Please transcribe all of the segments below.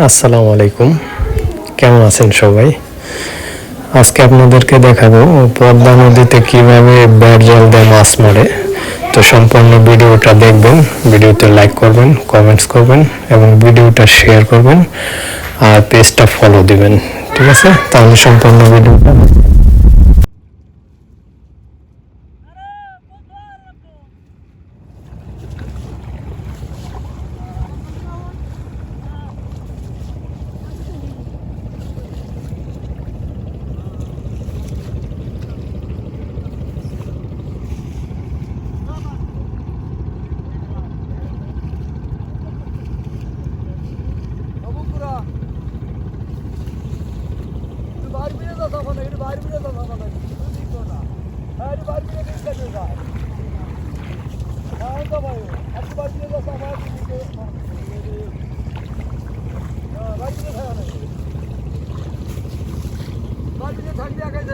আসসালামু আলাইকুম। কেমন আছেন সবাই? আজকে আপনাদেরকে দেখাবো পদ্মা নদীতে কীভাবে বেড় জল দিয়ে মাছ মারে। তো সম্পূর্ণ ভিডিওটা দেখবেন, ভিডিওতে লাইক করবেন কমেন্টস করবেন এবং ভিডিওটা শেয়ার করবেন আর পেজটা ফলো দিবেন, ঠিক আছে? তাহলে সম্পূর্ণ ভিডিওটা বাড়ি ফিরে যা তখন একটু বাড়ি ফিরে যা তখন তুই ঠিক না হ্যাঁ একটু বাড়ি ফিরে দিন কাজে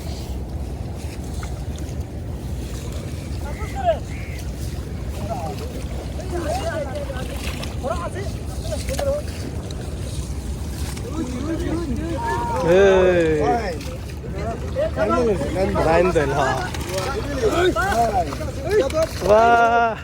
লাইন দেন বাহ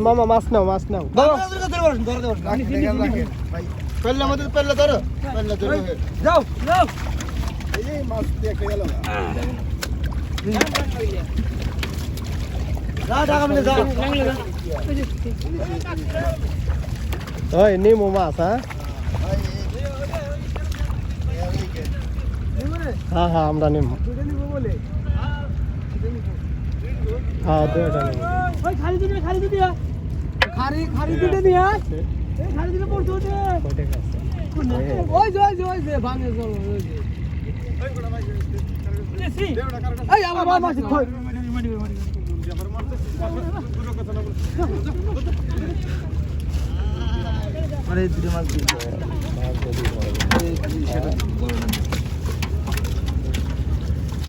মামা মাছ নাও মাছ নাও পেল্লা মধ্যে পেল্লা ধরো পেল্লা ধরো যাও যাও এই মাছ দিয়ে খেয়ে গেল যা ঢাকা মিলে যা ওই নিমো মাছ হ্যাঁ হ্যাঁ হ্যাঁ আমরা নিমো হ্যাঁ দুটা নিমো ওই খালি দিবি খালি দিবি খালি খালি দিতে দিয়া আরে দুটো মাছ দিয়ে সেটা।